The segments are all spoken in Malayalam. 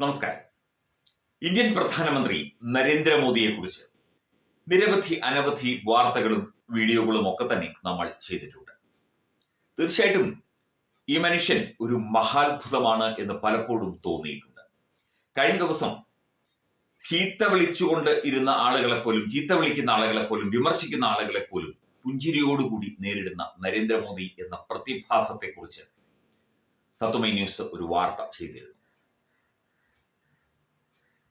നമസ്കാരം. ഇന്ത്യൻ പ്രധാനമന്ത്രി നരേന്ദ്രമോദിയെ കുറിച്ച് നിരവധി അനവധി വാർത്തകളും വീഡിയോകളും ഒക്കെ തന്നെ നമ്മൾ ചെയ്തിട്ടുണ്ട്. തീർച്ചയായിട്ടും ഈ മനുഷ്യൻ ഒരു മഹാത്ഭുതമാണ് എന്ന് പലപ്പോഴും തോന്നിയിട്ടുണ്ട്. കഴിഞ്ഞ ദിവസം ചീത്ത വിളിച്ചുകൊണ്ട് ഇരുന്ന ആളുകളെ പോലും ചീത്ത വിളിക്കുന്ന ആളുകളെ പോലും വിമർശിക്കുന്ന ആളുകളെ പോലും പുഞ്ചിരിയോടുകൂടി നേരിടുന്ന നരേന്ദ്രമോദി എന്ന പ്രതിഭാസത്തെക്കുറിച്ച് തത്വമൈ ന്യൂസ് ഒരു വാർത്ത ചെയ്തിരുന്നു.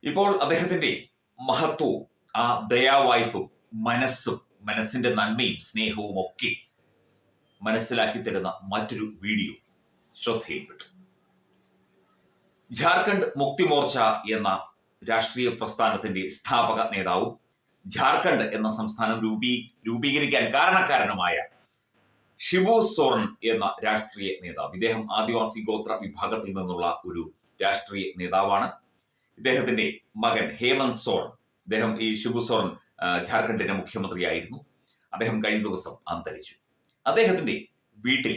ഇപ്പോൾ അദ്ദേഹത്തിന്റെ മഹത്വവും ആ ദയാവായ്പും മനസ്സും മനസ്സിന്റെ നന്മയും സ്നേഹവും ഒക്കെ മനസ്സിലാക്കി തരുന്ന മറ്റൊരു വീഡിയോ ശ്രദ്ധയിൽപ്പെട്ടു. ജാർഖണ്ഡ് മുക്തി മോർച്ച എന്ന രാഷ്ട്രീയ പ്രസ്ഥാനത്തിന്റെ സ്ഥാപക നേതാവും ജാർഖണ്ഡ് എന്ന സംസ്ഥാനം രൂപീ രൂപീകരിക്കാൻ കാരണക്കാരനുമായ ഷിബു സോറൻ എന്ന രാഷ്ട്രീയ നേതാവ്. ഇദ്ദേഹം ആദിവാസി ഗോത്ര വിഭാഗത്തിൽ നിന്നുള്ള ഒരു രാഷ്ട്രീയ നേതാവാണ്. ഇദ്ദേഹത്തിന്റെ മകൻ ഹേമന്ത് സോൺ അദ്ദേഹം ഈ ഷിബു സോൺ ജാർഖണ്ഡിന്റെ മുഖ്യമന്ത്രിയായിരുന്നു. അദ്ദേഹം കഴിഞ്ഞ ദിവസം അന്തരിച്ചു. അദ്ദേഹത്തിന്റെ വീട്ടിൽ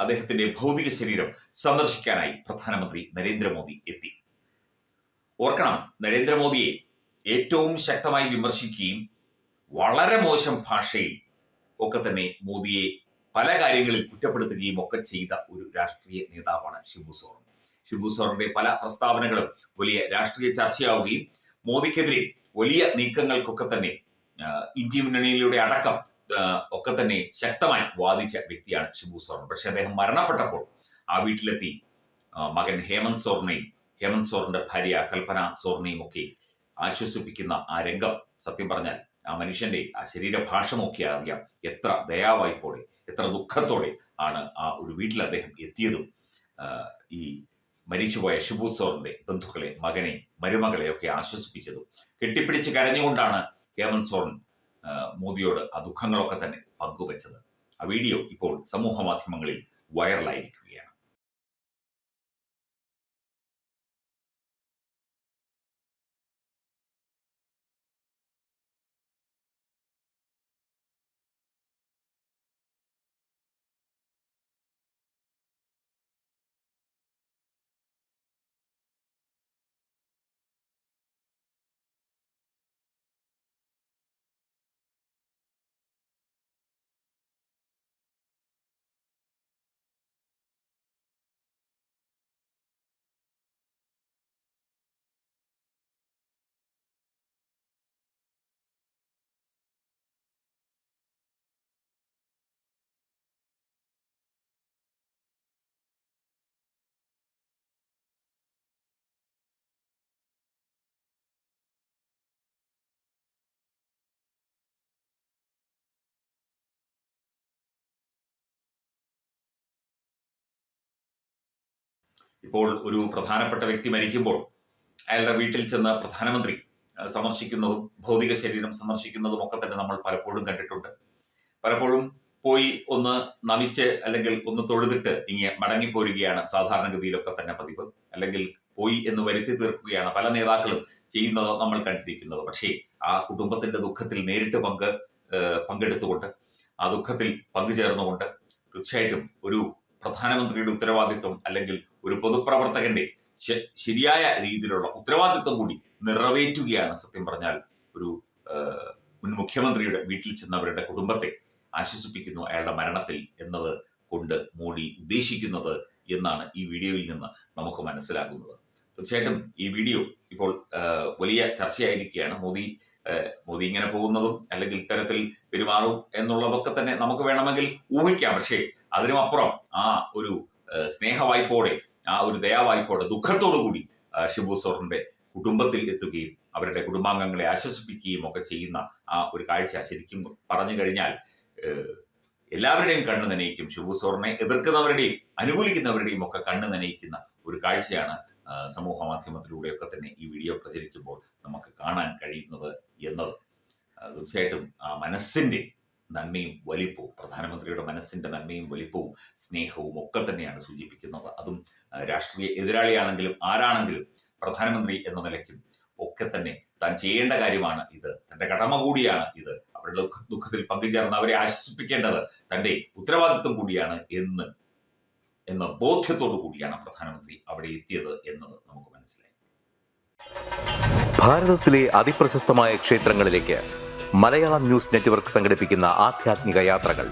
അദ്ദേഹത്തിന്റെ ഭൗതിക ശരീരം സന്ദർശിക്കാനായി പ്രധാനമന്ത്രി നരേന്ദ്രമോദി എത്തി. ഓർക്കണം നരേന്ദ്രമോദിയെ ഏറ്റവും ശക്തമായി വിമർശിക്കുകയും വളരെ മോശം ഭാഷയിൽ ഒക്കെ തന്നെ മോദിയെ പല കാര്യങ്ങളിൽ കുറ്റപ്പെടുത്തുകയും ഒക്കെ ചെയ്ത ഒരു രാഷ്ട്രീയ നേതാവാണ് ഷിബു സോറൻ. ഷിബു സോറിന്റെ പല പ്രസ്താവനകളും വലിയ രാഷ്ട്രീയ ചർച്ചയാവുകയും മോദിക്കെതിരെ വലിയ നീക്കങ്ങൾക്കൊക്കെ തന്നെ ഇന്ത്യ മുന്നണിയിലൂടെ അടക്കം ഒക്കെ തന്നെ ശക്തമായി വാദിച്ച വ്യക്തിയാണ് ഷിബു സോറൻ പക്ഷെ അദ്ദേഹം മരണപ്പെട്ടപ്പോൾ ആ വീട്ടിലെത്തി മകൻ ഹേമന്ത് സോറിനെയും ഹേമന്ത് സോറിന്റെ ഭാര്യ കൽപ്പന സോറിനെയും ഒക്കെ ആശ്വസിപ്പിക്കുന്ന ആ രംഗം സത്യം പറഞ്ഞാൽ ആ മനുഷ്യന്റെ ആ ശരീരഭാഷ നോക്കിയാൽ അറിയാം എത്ര ദയാവായ്പോടെ എത്ര ദുഃഖത്തോടെ ആണ് ആ ഒരു വീട്ടിൽ അദ്ദേഹം എത്തിയതും ഈ മരിച്ചുപോയ ഷിബു സോറിന്റെ ബന്ധുക്കളെ മകനെ മരുമകളെ ഒക്കെ ആശ്വസിപ്പിച്ചതും കെട്ടിപ്പിടിച്ച് കരഞ്ഞുകൊണ്ടാണ് ഹേമന്ത് സോറൻ മോദിയോട് ആ ദുഃഖങ്ങളൊക്കെ തന്നെ പങ്കുവച്ചത്. ആ വീഡിയോ ഇപ്പോൾ സമൂഹ മാധ്യമങ്ങളിൽ വൈറലായിരിക്കുകയാണ് ഇപ്പോൾ ഒരു പ്രധാനപ്പെട്ട വ്യക്തി മരിക്കുമ്പോൾ അയാളുടെ വീട്ടിൽ ചെന്ന പ്രധാനമന്ത്രി സന്ദർശിക്കുന്നതും ഭൗതിക ശരീരം സന്ദർശിക്കുന്നതും ഒക്കെ തന്നെ നമ്മൾ പലപ്പോഴും കണ്ടിട്ടുണ്ട്. പലപ്പോഴും പോയി ഒന്ന് നമിച്ച് അല്ലെങ്കിൽ ഒന്ന് തൊഴുതിട്ട് ഇങ്ങനെ മടങ്ങിപ്പോരുകയാണ് സാധാരണഗതിയിലൊക്കെ തന്നെ പതിവ്. അല്ലെങ്കിൽ പോയി എന്ന് വരുത്തി തീർക്കുകയാണ് പല നേതാക്കളും ചെയ്യുന്നത് നമ്മൾ കണ്ടിരിക്കുന്നത്. പക്ഷേ ആ കുടുംബത്തിന്റെ ദുഃഖത്തിൽ നേരിട്ട് പങ്ക് പങ്കെടുത്തുകൊണ്ട് ആ ദുഃഖത്തിൽ പങ്കുചേർന്നുകൊണ്ട് തീർച്ചയായിട്ടും ഒരു പ്രധാനമന്ത്രിയുടെ ഉത്തരവാദിത്വം അല്ലെങ്കിൽ ഒരു പൊതുപ്രവർത്തകന്റെ ശരിയായ രീതിയിലുള്ള ഉത്തരവാദിത്വം കൂടി നിറവേറ്റുകയാണ് സത്യം പറഞ്ഞാൽ ഒരു മുൻ മുഖ്യമന്ത്രിയുടെ വീട്ടിൽ ചെന്നവരുടെ കുടുംബത്തെ ആശ്വസിപ്പിക്കുന്നു അയാളുടെ മരണത്തിൽ എന്നത് കൊണ്ട് മോഡി ഉദ്ദേശിക്കുന്നത് എന്നാണ് ഈ വീഡിയോയിൽ നിന്ന് നമുക്ക് മനസ്സിലാകുന്നത്. തീർച്ചയായിട്ടും ഈ വീഡിയോ ഇപ്പോൾ വലിയ ചർച്ചയായിരിക്കുകയാണ്. മോദി മോദി ഇങ്ങനെ പോകുന്നതും അല്ലെങ്കിൽ ഇത്തരത്തിൽ പെരുമാറും എന്നുള്ളതൊക്കെ തന്നെ നമുക്ക് വേണമെങ്കിൽ ഊഹിക്കാം. പക്ഷേ അതിനുമപ്പുറം ആ ഒരു സ്നേഹവായ്പോടെ ആ ഒരു ദയാവായ്പോടെ ദുഃഖത്തോടു കൂടി ഷിബു സോറിന്റെ കുടുംബത്തിൽ എത്തുകയും അവരുടെ കുടുംബാംഗങ്ങളെ ആശ്വസിപ്പിക്കുകയും ഒക്കെ ചെയ്യുന്ന ആ ഒരു കാഴ്ച ശരിക്കും പറഞ്ഞു കഴിഞ്ഞാൽ എല്ലാവരുടെയും കണ്ണു നനയിക്കും. ഷിബു സോറിനെ എതിർക്കുന്നവരുടെയും അനുകൂലിക്കുന്നവരുടെയും ഒക്കെ കണ്ണു നനയിക്കുന്ന ഒരു കാഴ്ചയാണ് സമൂഹ മാധ്യമത്തിലൂടെയൊക്കെ തന്നെ ഈ വീഡിയോ പ്രചരിക്കുമ്പോൾ നമുക്ക് കാണാൻ കഴിയുന്നത് എന്നത്. തീർച്ചയായിട്ടും ആ മനസ്സിന്റെ നന്മയും വലിപ്പവും പ്രധാനമന്ത്രിയുടെ മനസ്സിന്റെ നന്മയും വലിപ്പവും സ്നേഹവും ഒക്കെ തന്നെയാണ് സൂചിപ്പിക്കുന്നത്. അതും രാഷ്ട്രീയ എതിരാളിയാണെങ്കിലും ആരാണെങ്കിലും പ്രധാനമന്ത്രി എന്ന നിലയ്ക്കും ഒക്കെ തന്നെ താൻ ചെയ്യേണ്ട കാര്യമാണ് ഇത്. തന്റെ കടമ കൂടിയാണ് ഇത്. അവരുടെ ദുഃഖത്തിൽ പങ്കുചേർന്ന് അവരെ ആശ്വസിപ്പിക്കേണ്ടത് തന്റെ ഉത്തരവാദിത്വം കൂടിയാണ് എന്ന് എന്ന ബോധ്യത്തോടു കൂടിയാണ് പ്രധാനമന്ത്രി അവിടെ എത്തിയത് എന്നത് നമുക്ക് മനസ്സിലായി. ഭാരതത്തിലെ അതിപ്രശസ്തമായ ക്ഷേത്രങ്ങളിലേക്ക് മലയാളം ന്യൂസ് നെറ്റ്വർക്ക് സംഘടിപ്പിക്കുന്ന ആധ്യാത്മിക യാത്രകൾ.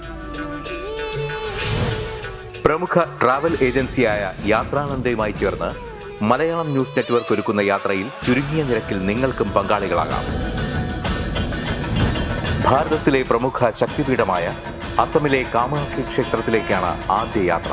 പ്രമുഖ ട്രാവൽ ഏജൻസിയായ യാത്രാനന്ദയുമായി ചേർന്ന് മലയാളം ന്യൂസ് നെറ്റ്വർക്ക് ഒരുക്കുന്ന യാത്രയിൽ ചുരുങ്ങിയ നിരക്കിൽ നിങ്ങൾക്കും പങ്കാളികളാകാം. ഭാരതത്തിലെ പ്രമുഖ ശക്തിപീഠമായ അസമിലെ കാമാഖ്യ ക്ഷേത്രത്തിലേക്കാണ് ആദ്യ യാത്ര.